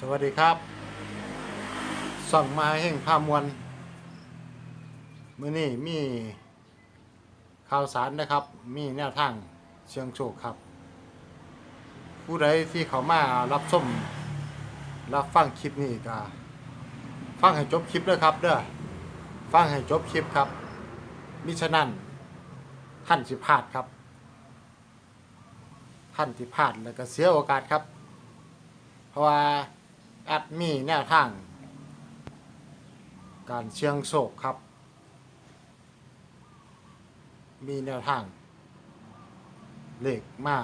สวัสดีครับส่องมาแห่งพามวลมื้อนี้มีข่าวสารนะครับ มีแนวทางเชียงโชคครับ ผู้ใดที่เขามารับชมรับฟังคลิปนี้ก็ฟังให้จบคลิปด้วยครับเด้อฟังให้จบคลิปครับ มิฉะนั้นท่านสิพลาดครับ ท่านสิพลาดแล้วก็เสียโอกาสครับ เพราะว่า แอดมีแนวทาง การเชียงโศกครับ มีแนวทาง เลขมา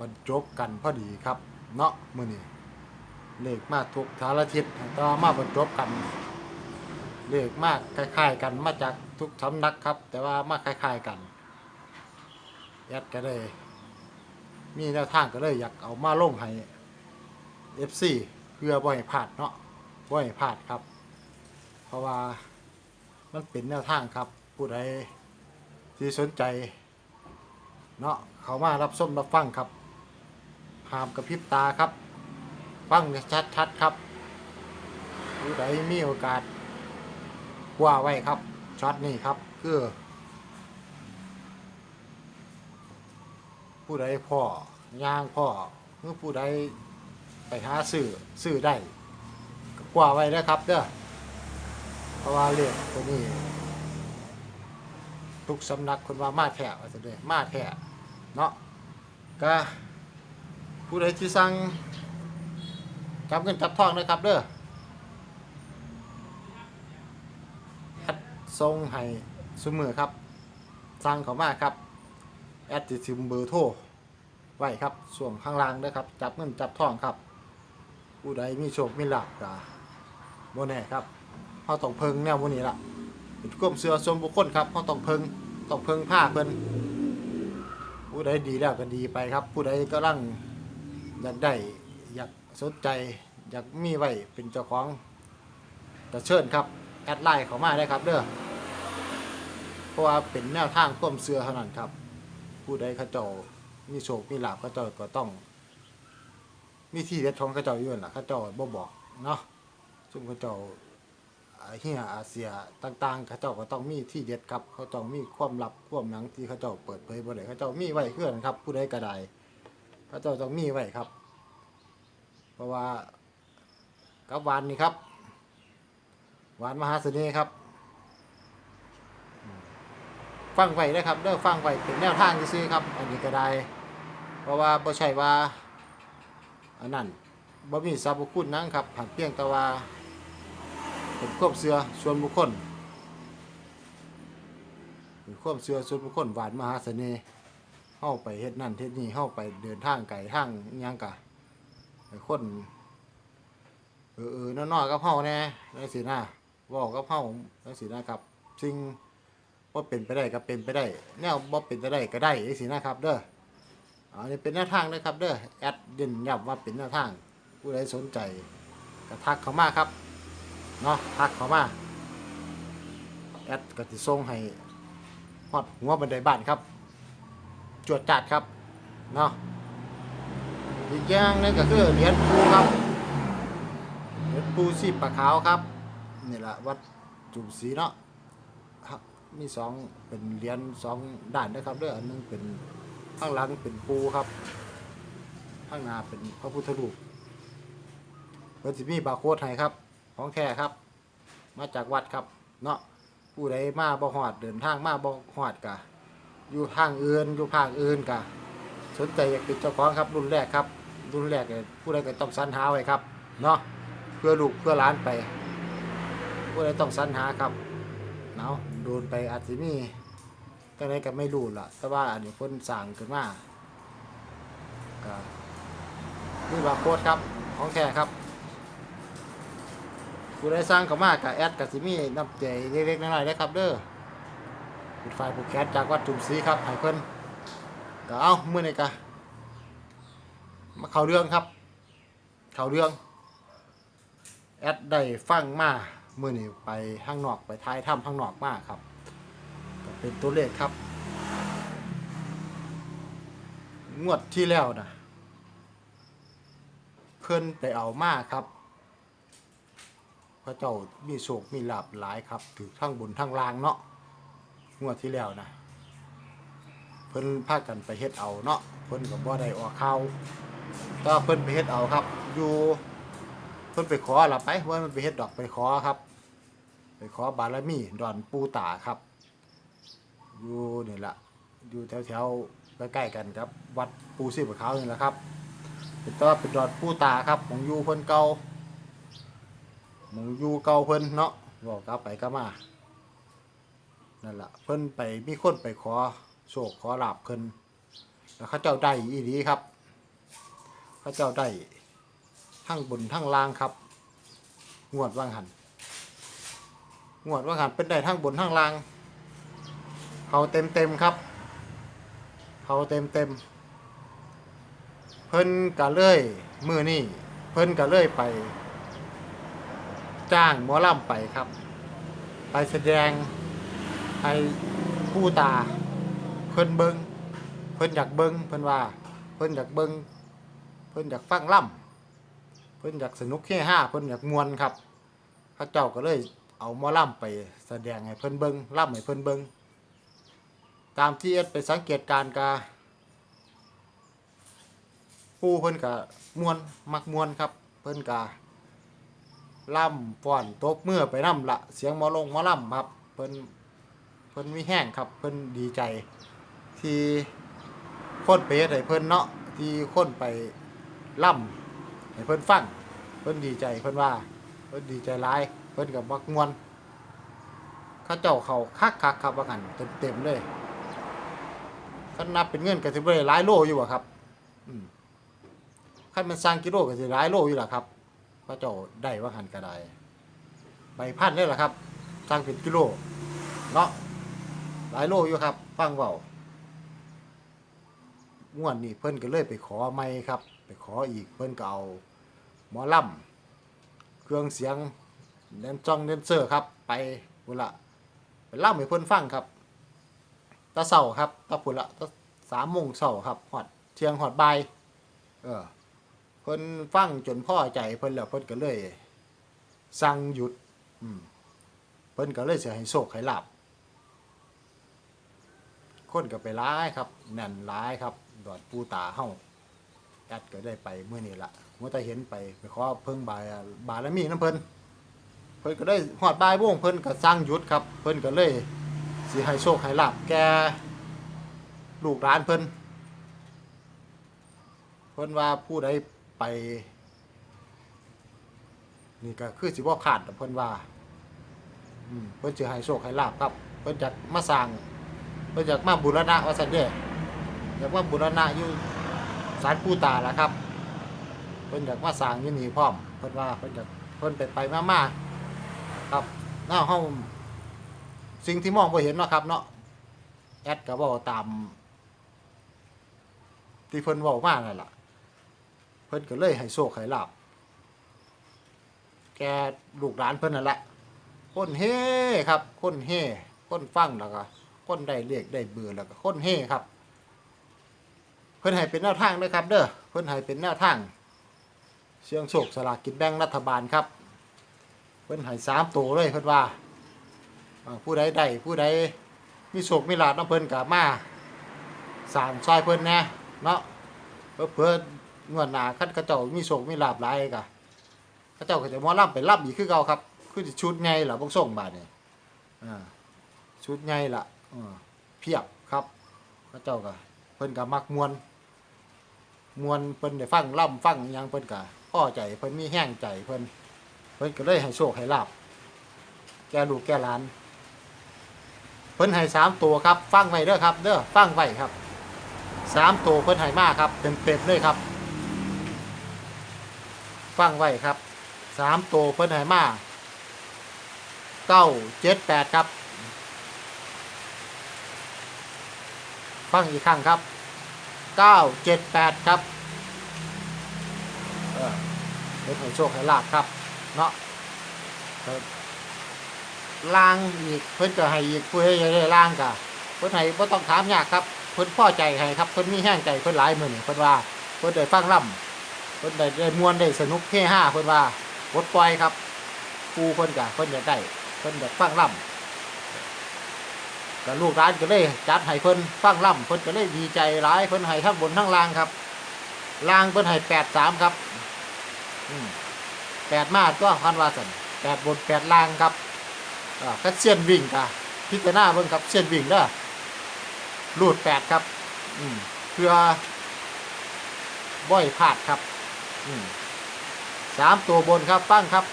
บรรจบกันพอดีครับ เนาะมือนี้เลขมาทุกทารทิศแต่ว่ามาบรรจบกัน เลขมากคล้ายๆกันมาจากทุกสำนักครับ แต่ว่ามาคล้ายๆกันแอดก็เลย มีแนวทางก็เลยอยากเอามาลงให้ FC เพื่อบ่ให้พลาดเนาะบ่ให้พลาดครับ เพราะว่ามันเป็นแนวทางครับผู้ใดที่สนใจ เนาะเขามารับส้มรับฟังครับหามกระพริบตาครับ ฟังชัดๆครับผู้ใดมีโอกาสว่าไว้ครับช็อตนี้ครับคือผู้ใดพ่อย่างพ่อหรือผู้ใด ไปหาซื้อซื้อได้ก็กว่าไว้นะครับเด้อเพราะว่าเรื่องตัวนี้ ทุกสำนักคนว่ามาแท้ว่าจะเด้มาแท้เนาะก็ผู้ใดที่สั่งจับเงินจับทองนะครับเด้อแอดทรงให้สมือครับ สั่งเขามาครับ แอดติดซิมเบอร์โทรไว้ครับส่วนข้างล่างนะครับ จับเงินจับทองครับ ผู้ใดมีโชคมีลาภก็บ่แน่ครับเฮาต้องเพิงแนวพวกนี้ล่ะเป็นความเชื่อส่วนบุคคลครับเฮาต้องเพิงต้องเพิงผ้าเพิ่นผู้ใดดีแล้วก็ดีไปครับ ผู้ใดกำลังอยากได้อยากสนใจอยากมีไว้เป็นเจ้าของก็เชิญครับแอดไลน์เขามาได้ครับเด้อเพราะว่าเป็นแนวทางความเชื่อเท่านั้นครับ ผู้ใดเขาเจ้ามีโชคมีลาภเขาเจ้าก็ต้อง มีที่เด็ดของเขาเจ้าอยู่นั่นล่ะเขาเจ้าบ่บอกเนาะซึ่งเขาเจ้าอาเฮียอาเซียต่างๆเขาเจ้าก็ต้องมีที่เด็ดครับ เขาต้องมีความลับความหนังที่เขาเจ้าเปิดเผยบ่ได้เขาเจ้ามีไว้เพื่อนครับ ผู้ใดก็ได้เขาเจ้าต้องมีไว้ครับ เพราะว่ากับหวานนี่ครับ หวานมหาเสน่ห์ครับอืมฟังไว้นะครับเด้อฟังไว้เป็นแนวทางซื่อๆครับ อันนี้ก็ได้ เพราะว่าบ่ใช่ว่า อันนั้นบ่มีสรรพคุณนั่งครับหักเพียงต่ว่าเป็นความเชื่อส่วนบุคคลเป็นความเชื่อส่วนบุคคลหวานมหาเสน่ห์เฮาไปเฮ็ดนั่นเฮ็ดนี่เฮาไปเดินทางไกลทางยังกะไอ้คนเออเออน้อยๆกับเฮาแน่จังซี่นะเว้ากับเฮาจังซี่นะครับสิ่งบ่เป็นไปได้ก็เป็นไปได้ แนวบ่เป็นไปได้ก็ได้จังซี่นะครับ เด้อ อันนี้เป็นแนวทางนะครับเด้อแอดเด่นย้ำว่าเป็นแนวทางผู้ใดสนใจก็ทักเขามาครับเนาะทักเขามาแอดก็สิส่งให้ฮอดหัวบันไดบ้านครับ จวดจัดครับเนาะอีกอย่างนึงก็คือเหรียญปูครับเหรียญปูสีปลาขาวครับนี่แหละวัดจุ่มศรีเนาะมีสองเป็นเหรียญสองด้านนะครับเด้ออันนึงเป็น ข้างหลังเป็นปูครับ ข้างหน้าเป็นพระพุทธรูปเพิ่นสิมีบาโค้ดให้ครับ ของแท้ครับ มาจากวัดครับ เนาะผู้ใดมาบ่ฮอดเดินทางมาบ่ฮอดกะ อยู่ทางอื่นอยู่ภาคอื่นกะ สนใจอยากเป็นเจ้าของครับรุ่นแรกครับ รุ่นแรกเนี่ยผู้ใดก็ต้องสรรหาไว้ครับ เนาะเพื่อลูกเพื่อหลานไป ผู้ใดต้องสรรหาครับเนาะโดนไปอาจสิมี จังไดก็ไม่รู้ล่ะ แต่ว่าอันนี้เพิ่นสั่งขึ้นมาก็นี่บาร์โค้ดครับ ของแท้ครับผู้ใดสร้างเขามากกับแอดกับสิมีน้ำใจเล็กๆน้อยๆนะครับเด้อปิดไฟผูกแคสจากวัดจุมศรีครับให้เพิ่นก็เอามือนี้ก็มาเข้าเรื่องครับ เข้าเรื่อง แอดได้ฟังมามือนี้ไปข้างนอกไปท้ายถ้ำข้างนอกมากครับ เป็นตัวเลขครับ งวดที่แล้วนะเพิ่นไปเอามาครับ พระเจ้ามีโศกมีลาบหลายครับถือทั้งบนทั้งล่างเนาะงวดที่แล้วนะเพิ่นพากันไปเฮ็ดเอาเนาะเพิ่นก็บ่ได้ออกข่าวก็เพิ่นไปเฮ็ดเอาครับ อยู่เพิ่นไปขอหละไปว่ามันไปเฮ็ดดอกไปขอครับ ไปขอบารมีดอนปูตาครับ อยู่นี่แหละอยู่แถวๆใกล้ๆกันครับ วัดปูซีบขาวนี่แหละครับ เป็นตัวเป็นดอนปูตาครับของยูเพิ่นเก่ามองยูเก่าเพิ่นเนาะบอกกลับไปก็มานั่นแหละเพิ่นไปมีคนไปขอโชคขอลาบเพิ่นแล้วเขาเจ้าได้อีดีครับเขาเจ้าได้ทั้งบนทั้งล่างครับ งวดว่างหันงวดว่างหันเป็นได้ทั้งบนทั้งล่าง เขาเต็มเต็มครับ เขาเต็มเต็มเพิ่นกะเลยมือนี่เพิ่นกะเลยไป จ้างหมอลำไปครับ ไปแสดงให้ผู้ตา เพิ่นเบิงเพิ่นอยากเบิงเพิ่นว่า เพิ่นอยากเบิงเพิ่นอยากฟังล่ำเพิ่นอยากสนุกเฮฮาเพิ่นอยากมวนครับพระเจ้าก็เลยเอาหมอล่ำไปแสดงให้เพิ่นเบิงล่ำให้เพิ่นเบิง ตามที่เอ็ดไปสังเกตการณ์กาผู้เพิ่นกะมวนมักมวนครับ เพิ่นกะล่ำฟ้อนตบมือไปน้ำละเสียงมอลงมอล่ำครับเพิ่นเพิ่นมีแห้งครับ เพิ่นดีใจ ที่คนไปเฮ็ดให้เพิ่นเนาะที่คนไปล่ำให้เพิ่นฟังเพิ่นดีใจเพิ่นว่า เพิ่นดีใจหลายเพิ่นกับมักมวนข้าเจ้าเขาคักคักครับว่ากันเต็มเต็มเลย คันนับเป็นเงินก็สิบ่ได้หลายโลอยู่อะครับอืมคันมันสร้างกิโลก็สิหลายโลอยู่ล่ะครับเข้าเจ้าได้ว่าหันก็ได้ใบพันเลยล่ะครับสร้างเป็นกิโลเนาะหลายโลอยู่ครับ ฟังเว้างวดนี้เพิ่นก็เลยไปขอไม่ครับ ไปขออีกเพิ่นก็เอาหมอลำเครื่องเสียงแดนจ้องแดนเซอร์ครับ ไปพุ่นละไปล่ำให้เพิ่นฟังครับ ตะเสาครับตะพุ่นละตะสามโมงเสาครับหอดเที่ยงหอดบ่ายเออเพิ่นฟังจนพ่อใจเพิ่นแล้วเพิ่นก็เลยสั่งหยุดอืมเพิ่นก็เลยเสียให้โชคให้ลาบคนก็ไปร้ายครับแน่นร้ายครับดอดปูตาเฮาแอดก็ได้ไปเมื่อนี้ละเมื่อแต่เห็นไปไปขอเพิ่งบายบารมีน้ำเพิ่นเพิ่นก็ได้หอดบายบ่วงเพิ่นก็สร้างหยุดครับ เพิ่นก็เลย สิให้โชคให้ลาบแกลูกหลานเพิ่นเพิ่นว่าผู้ใดไป นี่ก็คือสิบ่ขาดเพิ่นว่าอืมเพิ่นสิให้โชคให้ลาบครับ เพิ่นจะมาสร้างเพิ่นอยากมาบูรณะว่าซั่นเด้อยากมาบูรณะอยู่ศาลปู่ตาละครับเพิ่นอยากมาสร้างยู่นี่พร้อมเพิ่นว่าเพิ่นอยากเพิ่นไปไปมามาครับเนาะเฮา สิ่งที่มองบ่เห็นเนาะครับ เนาะแอดก็เว้าตาม ที่เพิ่นเว้ามานั่นล่ะ เพิ่นก็เลยให้โชคให้ลาบแกลูกหลานเพิ่นนั่นแหละคนเฮ่ครับ คนเฮ่คนฟังแล้วก็คนได้เรียกได้เบื่อแล้วก็คนเฮ่ครับ เพิ่นให้เป็นแนวทางด้วยครับ เด้อเพิ่นให้เป็นแนวทางเสียงโชคสลากกินแบ่งรัฐบาลครับ เพิ่นให้สามตัวเลยเพิ่นว่า อ่าผู้ใดได้ผู้ใดมีโชคมีลาภน้ำเพิ่นกับมาสางซอยเพิ่นแหน่เนาะเพื่อเพื่องวดหน้าคันเขาเจ้ามีโชคมีลาภหลายกะเขาเจ้าก็จะหมอลำไปรับอีกคือเก่าครับ คือสิชุดไงล่ะพวกส่งบาดนี่อ่าชุดใหญ่ะเออเพียบครับพระเจ้าก็เพิ่นก็มักมวน มวนเพิ่นได้ฟังล่ำฟังหยังเพิ่นก็พอใจเพิ่นมีแห้งใจเพิ่นเพิ่นก็เลยให้โชคให้ลาบแกลูกแกหลาน เพิ่นให้สามตัวครับ ฟังไว้เด้อครับ เด้อฟังไว้ครับสามตัวเพิ่นให้มากครับเต็มเต็มเลยครับ ฟังไว้ครับสามตัวเพิ่นให้มากเก้าเจ็ดแปดครับ ฟังอีกครั้งครับ978ครับเออเป็นให้โชคให้ลาบครับ เนาะ ล่างอีกเพิ่นจะให้อีกผู้ให้ได้ล่างกะเพิ่นให้บ่ต้องถามยากครับเพิ่นพ่อใจให้ครับเพิ่นมีแห้งใจเพิ่นหลายมื้อนี่เพิ่นว่าเพิ่นได้ฟังล่ำเพิ่นได้ได้มวนได้สนุกเฮฮาเพิ่นว่าปลดปล่อยครับปูเพิ่นกะเพิ่นอยากได้เพิ่นอยากฟังล่ำก็ลูกร้านก็เลยจัดให้เพิ่นฟังล่ำเพิ่นก็เลยดีใจหลายเพิ่นให้ทั้งบนทั้งล่างครับล่างเพิ่นให้แปดสามครับแปดมาตัวพันวาสันแปดบนแปดล่างครับ ก็เส้ยนวิ่งกะพิจารณาเบิ่งครับเส้ยนวิ่งเด้อรูดแปดครับ อืมเพื่อบ่อยพลาดครับอืมสามตัวบนครับฟังครับ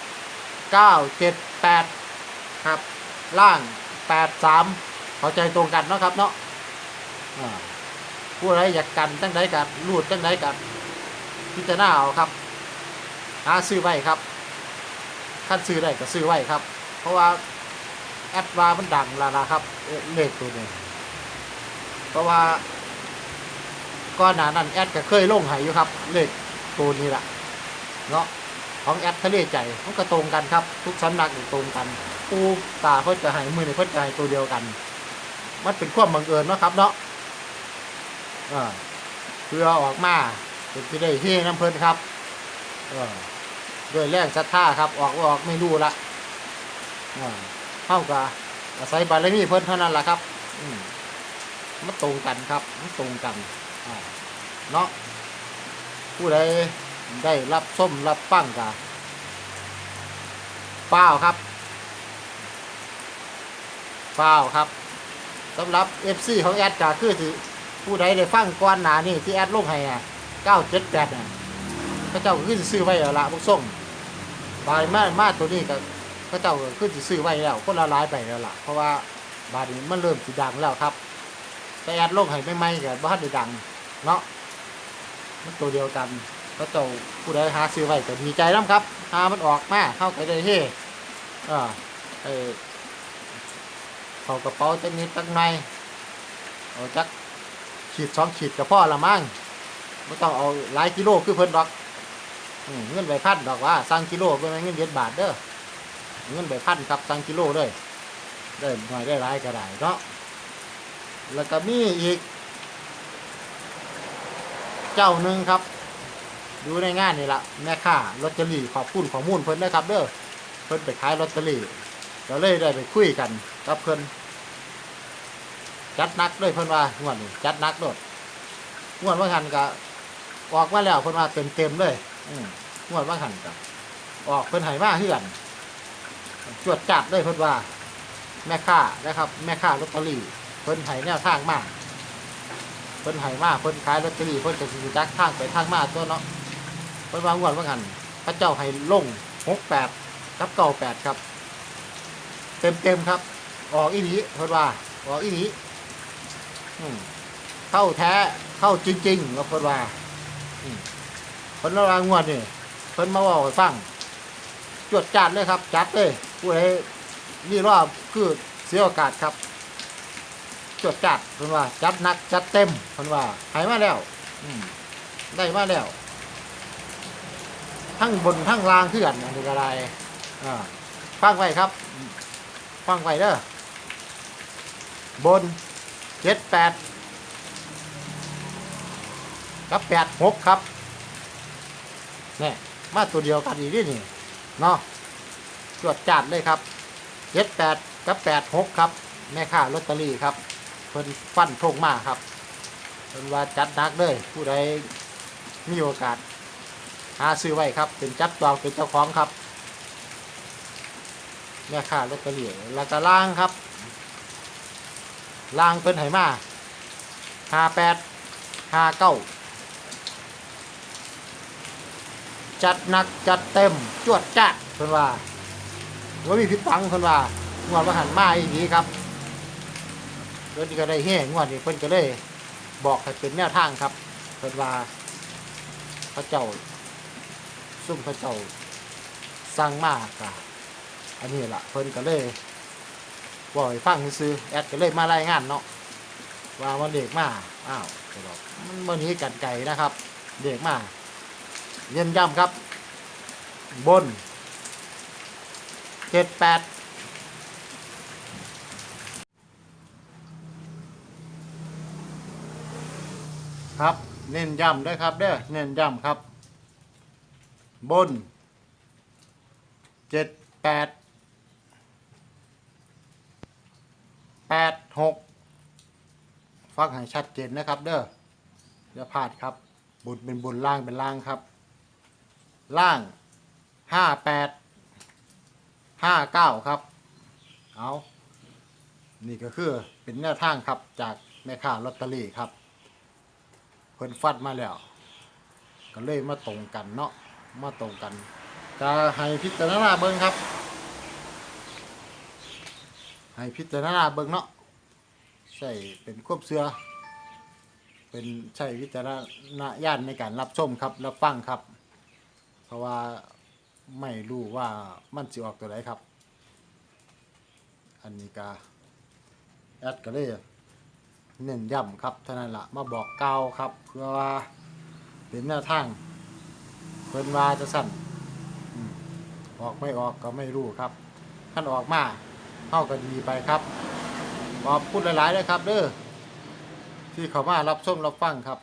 เก้าเจ็ดแปดครับ ล่างแปดสามเข้าใจตรงกันเนาะครับเนาะผู้ใดอยากกันตั้งใดกันรูดตั้งใดกันพิจารณาเอาครับหาซื้อไว้ครับขั้นซื้อได้ก็ซื้อไว้ครับ เพราะว่า แอดวามันดังแล้วนะครับเลขตัวนี้เพราะว่าก่อนหน้านั้นแอดก็เคยลงให้อยู่ครับ เลขตัวนี้ละเนาะของแอดทะเลใจมันก็ตรงกันครับ ทุกสำนักนี่ตรงกันปูตาเพิ่นจะให้มือนี่เพิ่นจะให้ตัวเดียวกัน มันเป็นความบังเอิญเนาะครับ เนาะอ่าเพื่อออกมาเป็นที่ได้ที่น้ำเพิ่นครับเออด้วยแรงศรัทธาครับ ออกออกไม่รู้ละอ่า เท่ากับอาศัยบารมีเพิ่นเท่านั้นแหละครับมันตรงกันครับมันตรงกันเนาะผู้ใดได้รับส้มรับฟังกับเป้าครับเป้าครับสำหรับ FC ของแอดก็คือสิผู้ใดได้ฟังก่อนหนานี่ที่แอดลงให้อะ978น่ะพระเจ้าก็คือซื้อไว้แล้วละพวกส่งบายมามาตัวนี้ก็ พระเจ้าก็คือสิซื้อไว้แล้วคนละหลายไปแล้วล่ะ เพราะว่าบาดนี้มันเริ่มสิดังแล้วครับ แต่แอดลงให้ไม่ไม่ก็บ่ทันได้ดังเนาะมันตัวเดียวกันพระเจ้าผู้ใดหาซื้อไว้ก็ดีใจนํครับหามันออกมาเข้าไปได้เฮ้อ่เออเข้ากระเป๋าจักนิดจักหน่เอาจักขีดสองขีดก็พอละมั้งไม่ต้องเอาหลายกิโลคือเพิ่นดอกเงินใบพันดอกว่าสั่งกิโลเป็นเงินเย็ดบาทเด้อ เงินใบพันครับสั่งกิโลเลยได้หน่อยได้หลายก็ได้เนาะแล้วก็มีอีก เจ้าหนึ่งครับ ดูในงานนี่ละแม่ค้าลอตเตอรี่ขอบคุณข้อมูลเพิ่นนะครับเด้อเพิ่นไปขายลอตเตอรี่ก็เลยได้ไปคุยกันกับเพิ่นจัดนักเลยเพิ่นว่างวดนี้จัดนักโดดงวดว่าหันก็ออกมาแล้วเพิ่นว่าเต็มเต็มเลยอืมงวดว่าหันก็ออกเพิ่นให้มาเฮือน จวดจัดเลยเพิ่นว่า แม่ค้านะครับ แม่ค้าลอตเตอรี่เพิ่นให้แนวทางมาเพิ่นให้มาเพิ่นขายลอตเตอรี่เพิ่นก็สิจักทางไปทางมากตัวเนาะเพิ่นวางวดว่าหันพระเจ้าให้ลง68กับ98ครับ เต็มเต็มครับ ออกอีหลีเพิ่นว่าออกอีหลีอืมเข้าแท้เข้าจริงๆว่าเพิ่นว่าเพิ่นระวางวดนี่เพิ่นมาว่าให้ฟังจวดจัดเลยครับ จัดเลย ผู้ใดนี่รอบคือเสียโอกาสครับจดจัดเพิ่นว่า จัดหนักจัดเต็มเพิ่นว่าหายมาแล้วอืมได้มาแล้ว ทั้งบนทั้งล่างคือกันอันนี้ก็ได้อ่าฟังไว้ครับฟังไว้เด้อบนเจ็ดแปดกับแปดหกครับเนี่ยมาตัวเดียวกันอีกนี่นี่เนาะ วจจัดเลยครับเจ็ดแปดกับแปดหกครับ แม่ค้าลอตเตอรี่ครับเพิ่นฟันโชคมาครับเพิ่นว่าจัดหนักเลย ผู้ใดมีโอกาส หาซื้อไว้ครับ เป็นจับจองเป็นเจ้าของครับ แม่ค้าลอตเตอรี่แล้วก็ล่างครับล่างเพิ่นไหมาห้าแปดห้าเก้าจัดหนักจัดเต็ม จวดจัดเพิ่นว่า ว่ามีผิดฟังเพิ่นว่างวดว่าหันมาอีกทีครับเพิ่นก็ได้เฮ่งวดนี้เพิ่นก็เลย บอกให้เป็นแนวทางครับเพิ่นว่าพระเจ้าซุ่มพระเจ้าสร้างมากอะอันนี้ละเพิ่นก็เลยบอกให้ฟังซื้อแอดก็เลยมารายงานเนาะว่ามันเด็กมาอ้าวก็บอกมันมันนี้กันไก่นะครับ เด็กมาเน้นย้ำครับ บน เจ็ดแปดครับ เน้นย้ำด้วยครับเด้อเน้นย้ำครับ บนเจ็ดแปดแปดหกฟังให้ชัดเจนนะครับ เด้ออย่าพลาดครับ บุญเป็นบุญล่างเป็นล่างครับ ล่างห้าแปด ห้าเก้าครับ เอานี่ก็คือเป็นแนวทางครับจากแม่ค้าลอตเตอรี่ครับ เพิ่นฟัดมาแล้ว ก็เลยมาตรงกันเนาะมาตรงกันจะให้พิจารณาเบิ่งครับ ให้พิจารณาเบิ่งเนาะใช่เป็นควบเสือเป็นใช้วิจารณญาณในการรับชมครับรับฟังครับ เพราะว่า ไม่รู้ว่ามันสิออกตัวไหนครับ อันนี้ก็แอดก็เลยเน้นย้ำครับเท่านั้นละมาบอกเก่าครับ เพื่อว่าเป็นแนวทางเพิ่นว่าจะสั่นออกไม่ออกก็ไม่รู้ครับขั้นออกมาเข้าก็ดีไปครับขอบคุณหลายๆเลยครับเด้อที่เขามารับชมรับฟังครับ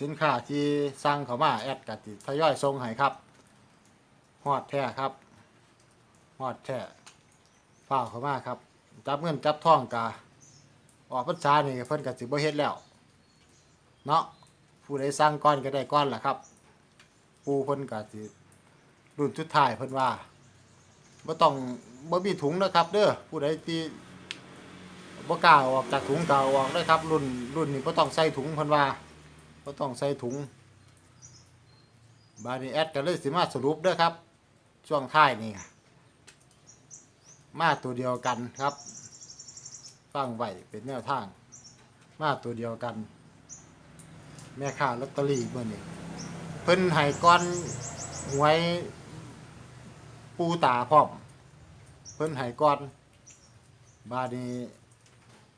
สินค้าที่สั่งเขามาแอดกติทยอยส่งให้ครับ ฮอดแท้ครับฮอดแท้ฝ้าเขามาครับ จับเงินจับทองกาออกพรรษานี่เพิ่นก็สิบ่เฮ็ดแล้ว เนาะผู้ใดสั่งก้อนก็ได้ก้อนล่ะครับ ปูเพิ่นก็สิรุ่นสุดท้ายเพิ่นว่าบ่ต้องบ่มีถุงนะครับเด้อผู้ใดที่บ่กล้าออกจากถุงก็เอาออกได้ครับ รุ่นรุ่นนี้บ่ต้องใส่ถุงเพิ่นว่าบ่ต้องใส่ถุงบาดนี้แอดก็เลยสิมาสรุปเด้อครับ ช่วงท้ายนี่มาตัวเดียวกันครับฟังไว้เป็นแนวทาง มาตัวเดียวกัน แม่ค้าลอตเตอรี่เมื่อนี้เพิ่นให้ก้อนหวยปูตาพร้อม เพิ่นให้ก้อน บาดนี้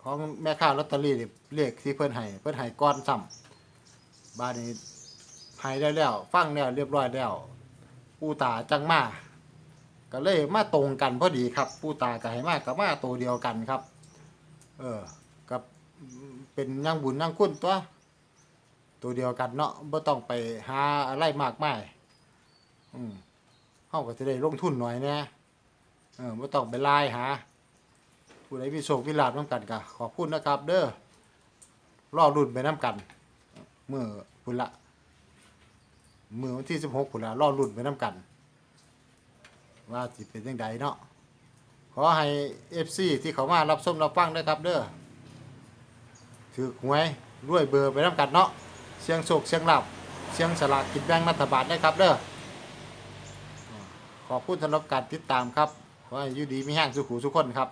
ของแม่ค้าลอตเตอรี่นี่เลขที่เพิ่นให้เพิ่นให้ก้อนซ้ำบาดนี้ให้ได้แล้ว ฟังแล้วเรียบร้อยแล้ว ปูตาจังมาก็เลยมาตรงกันพอดีครับปูตากับให้มากับมาตัวเดียวกันครับ เออกับเป็นยังบุญยังคุณตัว ตัวเดียวกันเนาะบ่ต้องไปหาอะไรมากมายอืมเฮาก็จะได้ลงทุนหน่อยน่เออบ่ต้องไปไล่หาผู้ใดมีโชคมีลาภนำกันก็ขอบคุณนะครับ เด้อรอรุ่นไปนํกันมื้อพุ่นละ มือวันที่16พุ่นละรอรุ่นไปนํกัน ว่าสิเป็นจังไดเนาะขอให้ FC ที่เขามารับชมรับฟังด้วยครับเด้อถือหวยรวยเบอร์ไปนํกันเนาะเสียงโศกเสียงหลับเสียงสลากกินแบ่งรัฐบาลนะครับเด้อขอบคุณสำหรับการติดตามครับขอให้ยูดีมีแห้งสุขุสุขคนครับ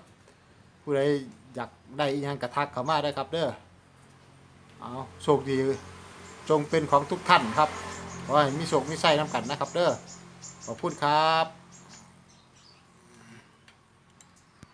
ผู้ใดอยากได้อีหยังกระทักเขามาได้ครับเด้อเอาโชคดีจงเป็นของทุกท่านครับ ขอให้มีโชคมีไส้น้ำกันนะครับเด้อขอบคุณครับ